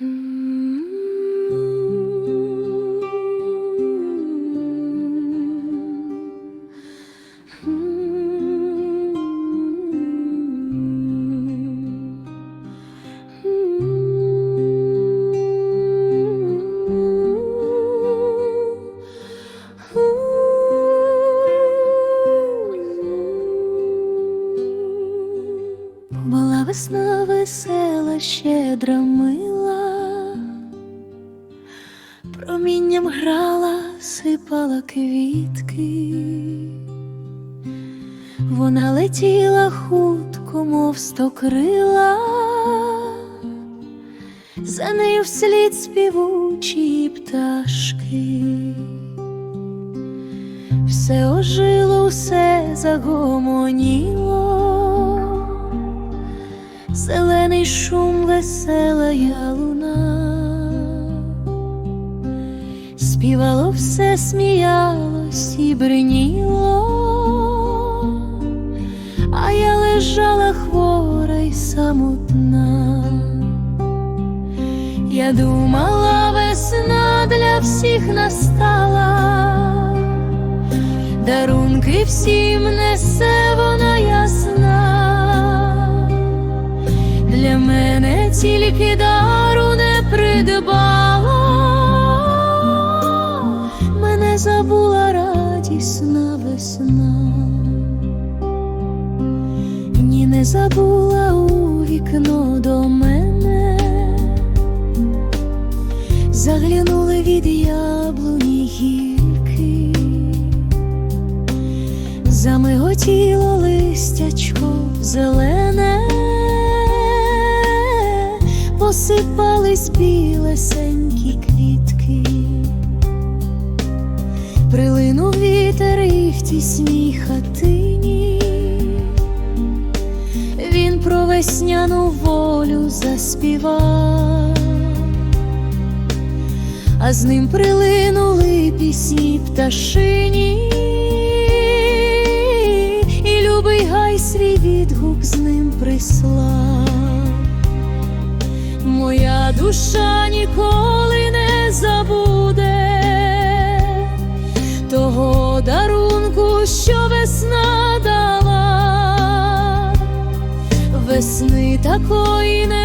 Була весна весела, щедра мила, промінням грала, сипала квітки, вона летіла хутко, мов стокрила, за нею вслід співучі пташки. Все ожило, все загомоніло, зелений шум, весела я луна, співало все, сміялось і бриніло, а я лежала хвора й самотна. Я думала, весна для всіх настала. Дарунки всім несе вона ясна, для мене тільки забула радісна весна, ні не забула у вікно до мене, заглянули від яблуні гілки. Замиготіло листячко зелене, посипались білесенькі квітки, прилинув вітер і в тісній хатині, він про весняну волю заспівав, а з ним прилинули пісні пташині, і любий гай свій відгук з ним прислав. Моя душа ніколи такої не буде.